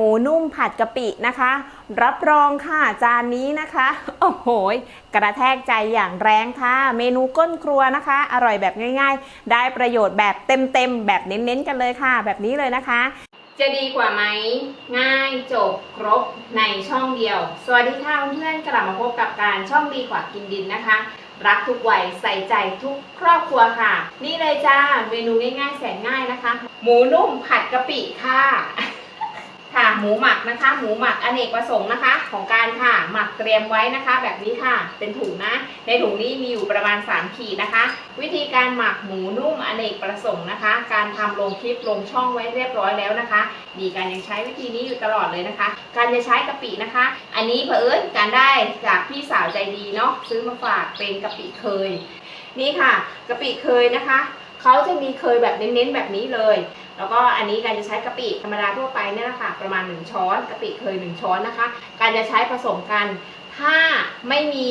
หมูนุ่มผัดกะปินะคะ รับรองค่ะจานนี้นะคะ โอ้โหกระแทกใจอย่างแรงค่ะ เมนูก้นครัวนะคะ อร่อยแบบง่าย ๆ ได้ประโยชน์แบบเต็มๆ แบบเน้นๆ กันเลยค่ะ แบบนี้เลยนะคะ จะดีกว่าไหมง่ายจบครบในช่องเดียว สวัสดีค่ะเพื่อนๆกลับมาพบกับการช่องดีกว่ากินดินนะคะรักทุกวัยใส่ใจทุกครอบครัวค่ะ นี่เลยจ้า เมนูง่ายๆ แสนง่ายนะคะ หมูนุ่มผัดกะปิค่ะ ค่ะหมูหมักนะคะ หมูหมักอเนกประสงค์นะคะ ของการค่ะหมักเตรียมไว้นะคะ แบบนี้ค่ะเป็นถุงนะ ในถุงนี้มีอยู่ประมาณ 3 ขีดนะคะ วิธีการหมักหมูนุ่มอเนกประสงค์นะคะ การทำลงคลิปลงช่องไว้เรียบร้อยแล้วนะคะมีการยังใช้วิธีนี้อยู่ตลอดเลยนะคะ การจะใช้กะปินะคะ อันนี้เผอิญการได้จากพี่สาวใจดีเนาะซื้อมาฝากเป็นกะปิเคย นี่ค่ะกะปิเคยนะคะเขาจะมีเคยแบบเน้นๆแบบนี้เลย แล้วก็อันนี้การจะใช้กะปิธรรมดาทั่วไปเนี่ยนะคะประมาณ 1 ช้อนกะปิเคย 1 ช้อนนะคะ การจะใช้ผสมกัน ถ้าไม่มี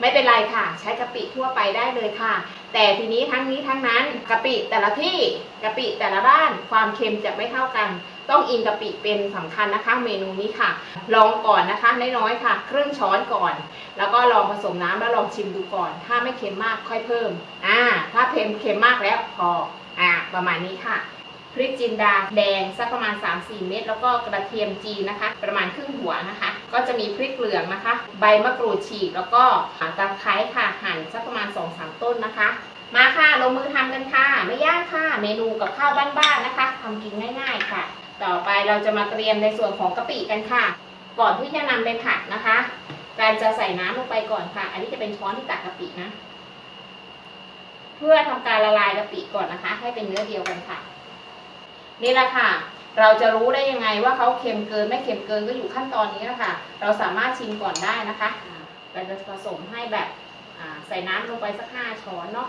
ไม่เป็นไรค่ะ ใช้กะปิทั่วไปได้เลยค่ะ แต่ทีนี้ทั้งนี้ทั้งนั้นกะปิแต่ละที่กะปิแต่ละบ้านความเค็มจะไม่เท่ากัน ต้องอินกะปิเป็นสำคัญนะคะ เมนูนี้ค่ะ ลองก่อนนะคะน้อยๆค่ะ ครึ่งช้อนก่อน แล้วก็ลองผสมน้ำแล้วลองชิมดูก่อน ถ้าไม่เค็มมากค่อยเพิ่มอ่าถ้าเค็มเค็มมากแล้วพออ่าประมาณนี้ค่ะ พริกจินดาแดงสักประมาณ 3-4 เม็ดแล้วก็กระเทียมจีนนะคะ ประมาณครึ่งหัวนะคะ ก็จะมีพริกเหลืองนะคะ ใบมะกรูดฉีกแล้วก็ตะไคร้ค่ะหั่นสักประมาณ 2-3 ต้นนะคะ มาค่ะลงมือทำกันค่ะ ไม่ยากค่ะ เมนูกับข้าวบ้านๆนะคะทำกินง่าย ๆค่ะ ต่อไปเราจะมาเตรียมในส่วนของกะปิกันค่ะ ก่อนที่จะนำไปผัดนะคะการจะใส่น้ำลงไปก่อนค่ะ อันนี้จะเป็นช้อนที่ตักกะปินะ เพื่อทำการละลายกะปิก่อนนะคะ ให้เป็นเนื้อเดียวกันค่ะ นี่แหละค่ะ เราจะรู้ได้ยังไงว่าเขาเค็มเกินไม่เค็มเกินก็อยู่ขั้นตอนนี้นะคะเราสามารถชิมก่อนได้นะคะเราจะผสมให้แบบใส่น้ำลงไปสักห้าช้อนเนาะ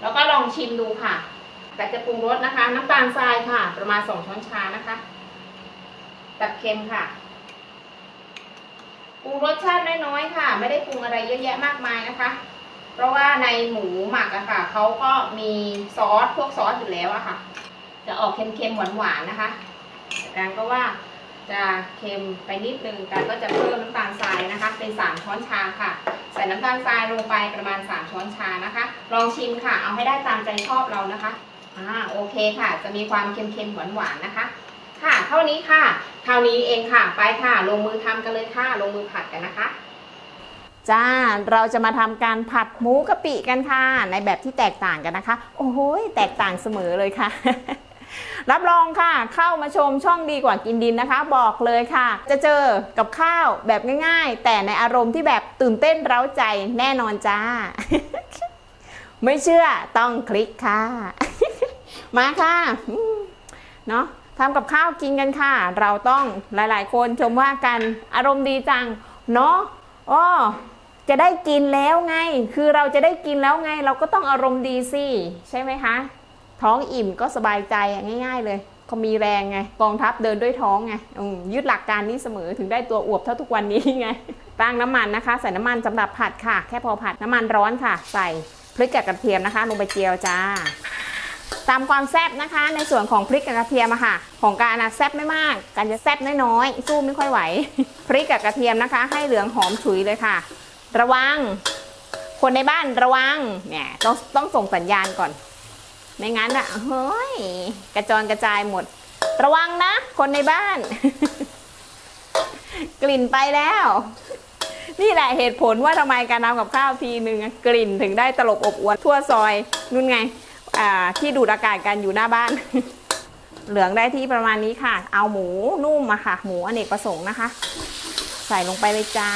แล้วก็ลองชิมดูค่ะ แต่จะปรุงรสนะคะ น้ำตาลทรายค่ะ ประมาณสองช้อนชานะคะตัดเค็มค่ะปรุงรสชาติน้อยๆค่ะ ไม่ได้ปรุงอะไรเยอะแยะมากมายนะคะ เพราะว่าในหมูหมักอะค่ะเขาก็มีซอสพวกซอสอยู่แล้วอะค่ะ จะออกเค็มๆหวานๆนะคะแต่การก็ว่าจะเค็มไปนิดนึงการก็จะเพิ่มน้ำตาลทรายนะคะ เป็นสามช้อนชาค่ะ ใส่น้ำตาลทรายลงไปประมาณสามช้อนชานะคะ ลองชิมค่ะ เอาให้ได้ตามใจชอบเรานะคะอ่าโอเคค่ะ จะมีความเค็มๆหวานๆนะคะ ค่ะ เท่านี้ค่ะเท่านี้เองค่ะ ไปค่ะ ลงมือทำกันเลยค่ะ ลงมือผัดกันนะคะจ้า เราจะมาทำการผัดหมูกะปิกันค่ะ ในแบบที่แตกต่างกันนะคะ โอ้โหแตกต่างเสมอเลยค่ะ รับรองค่ะ เข้ามาชมช่องดีกว่ากินดินนะคะ บอกเลยค่ะ จะเจอกับข้าวแบบง่าย ๆ แต่ในอารมณ์ที่แบบตื่นเต้นเร้าใจแน่นอนจ้า ไม่เชื่อต้องคลิกค่ะ มาค่ะเนาะทำกับข้าวกินกันค่ะ เราต้องหลายๆ คนชมว่ากันอารมณ์ดีจัง เนาะอ้อจะได้กินแล้วไง คือเราจะได้กินแล้วไง เราก็ต้องอารมณ์ดีสิ ใช่ไหมคะ ท้องอิ่มก็สบายใจง่าย ๆ เลยเขามีแรงไงกองทัพเดินด้วยท้องไงยึดหลักการนี้เสมอถึงได้ตัวอวบเท่าทุกวันนี้ไงตั้งน้ำมันนะคะ ใส่น้ำมันสำหรับผัดค่ะ แค่พอผัดน้ำมันร้อนค่ะ ใส่พริกกับกระเทียมนะคะ ลงไปเจียวจ้า ตามความแซ่บนะคะ ในส่วนของพริกกับกระเทียมอะค่ะ ของการนะแซ่บไม่มาก การจะแซ่บน้อยๆสู้ไม่ค่อยไหว พริกกับกระเทียมนะคะ ให้เหลืองหอมฉุยเลยค่ะ ระวัง คนในบ้านระวังเนี่ยต้องต้องส่งสัญญาณก่อน ไม่งั้นอะเฮ้ยกระจรกระจายหมด ระวังนะ คนในบ้าน กลิ่นไปแล้ว นี่แหละเหตุผลว่าทำไมการทำกับข้าวทีหนึ่งกลิ่นถึงได้ตลบอบอวนทั่วซอยนู่นไงอ่าที่ดูดอากาศกันอยู่หน้าบ้าน เหลืองได้ที่ประมาณนี้ค่ะ เอาหมูนุ่มมาค่ะ หมูอเนกประสงค์นะคะ ใส่ลงไปเลยจ้า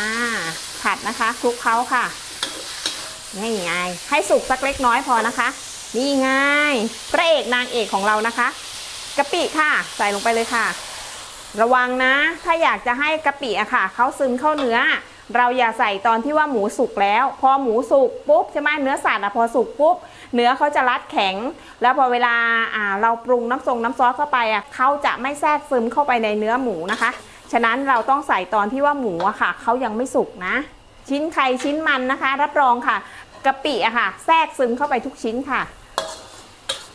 ผัดนะคะคลุกเคล้าค่ะนี่ไงให้สุกสักเล็กน้อยพอนะคะ นี่ไงพระเอกนางเอกของเรานะคะกะปิค่ะ ใส่ลงไปเลยค่ะ ระวังนะ ถ้าอยากจะให้กะปิอะค่ะเขาซึมเข้าเนื้อ เราอย่าใส่ตอนที่ว่าหมูสุกแล้ว พอหมูสุกปุ๊บใช่ไหมเนื้อสัตว์อะพอสุกปุ๊บเนื้อเขาจะรัดแข็ง แล้วพอเวลาอ่าเราปรุงน้ำทรงน้ำซอสเข้าไปอะเขาจะไม่แทรกซึมเข้าไปในเนื้อหมูนะคะ ฉะนั้นเราต้องใส่ตอนที่ว่าหมูอะค่ะเขายังไม่สุกนะ ชิ้นไข่ชิ้นมันนะคะ รับรองค่ะกะปิอะค่ะ แทรกซึมเข้าไปทุกชิ้นค่ะ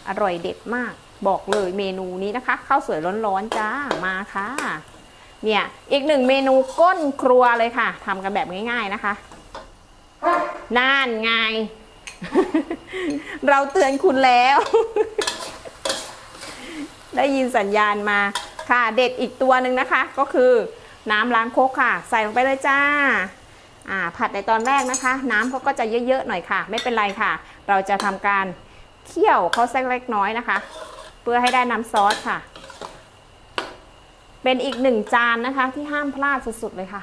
อร่อยเด็ดมาก บอกเลยเมนูนี้นะคะข้าวสวยร้อนๆจ้ามาค่ะ เนี่ยอีกหนึ่งเมนูก้นครัวเลยค่ะทำกันแบบง่าย ๆนะคะน่านไง เราเตือนคุณแล้ว ได้ยินสัญญาณมาค่ะ เด็ดอีกตัวหนึ่งนะคะ ก็คือน้ำล้างโคกค่ะ ใส่ลงไปเลยจ้าอ่าผัดในตอนแรกนะคะ น้ำเขาก็จะเยอะๆหน่อยค่ะ ไม่เป็นไรค่ะ เราจะทำการ เคี่ยวเขาสักเล็กน้อยนะคะ เพื่อให้ได้น้ำซอสค่ะ เป็นอีกหนึ่งจานนะคะ ที่ห้ามพลาดสุดๆเลยค่ะ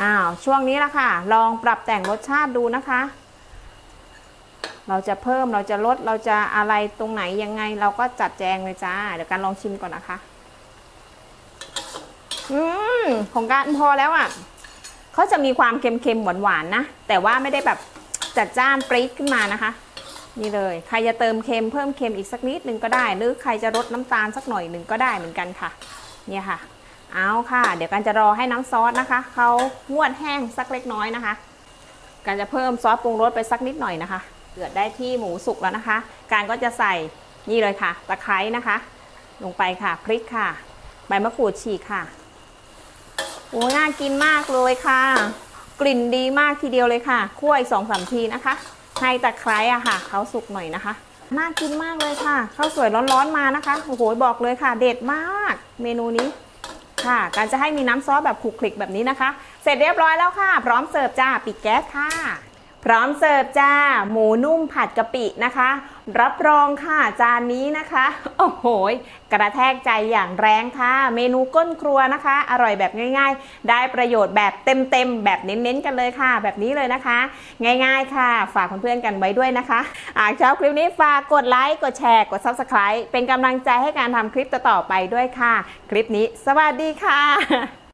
อ้าวช่วงนี้ละค่ะ ลองปรับแต่งรสชาติดูนะคะ เราจะเพิ่มเราจะลดเราจะอะไรตรงไหนยังไง เราก็จัดแจงเลยจ้า เดี๋ยวการลองชิมก่อนนะคะ อืมของการพอแล้วอะเขาจะมีความเค็มๆหวานๆนะ แต่ว่าไม่ได้แบบจัดจ้านปรี๊ดขึ้นมานะคะ นี่เลย ใครจะเติมเค็มเพิ่มเค็มอีกสักนิดนึงก็ได้ หรือใครจะลดน้ำตาลสักหน่อยหนึ่งก็ได้เหมือนกันค่ะ เนี่ยค่ะ เอาค่ะ เดี๋ยวกันจะรอให้น้ำซอสนะคะ เขางวดแห้งสักเล็กน้อยนะคะ การจะเพิ่มซอสปรุงรสไปสักนิดหน่อยนะคะ เดือดได้ที่หมูสุกแล้วนะคะ การก็จะใส่นี่เลยค่ะ ตะไคร้นะคะ ลงไปค่ะ พริกค่ะ ใบมะกรูดฉีกค่ะโอ้น่ากินมากเลยค่ะ กลิ่นดีมากทีเดียวเลยค่ะคั่วอีกสองสามทีนะคะ ให้ตะไคร้อะค่ะเขาสุกหน่อยนะคะ น่ากินมากเลยค่ะข้าวสวยร้อนๆมานะคะโอ้โหบอกเลยค่ะ เด็ดมาก เมนูนี้ค่ะ การจะให้มีน้ำซอสแบบคลุกคลิกแบบนี้นะคะ เสร็จเรียบร้อยแล้วค่ะ พร้อมเสิร์ฟจ้าปิดแก๊สค่ะ พร้อมเสิร์ฟจ้า หมูนุ่มผัดกะปินะคะ รับรองค่ะจานนี้นะคะ โอ้โห กระแทกใจอย่างแรงค่ะ เมนูก้นครัวนะคะ อร่อยแบบง่าย ๆ ได้ประโยชน์แบบเต็มๆ แบบเน้นๆ กันเลยค่ะ แบบนี้เลยนะคะ ง่ายๆค่ะ ฝากเพื่อนๆกันไว้ด้วยนะคะหากชอบคลิปนี้ฝากกดไลค์ กดแชร์ กด Subscribe เป็นกำลังใจให้การทำคลิปต่อๆไปด้วยค่ะ คลิปนี้ สวัสดีค่ะ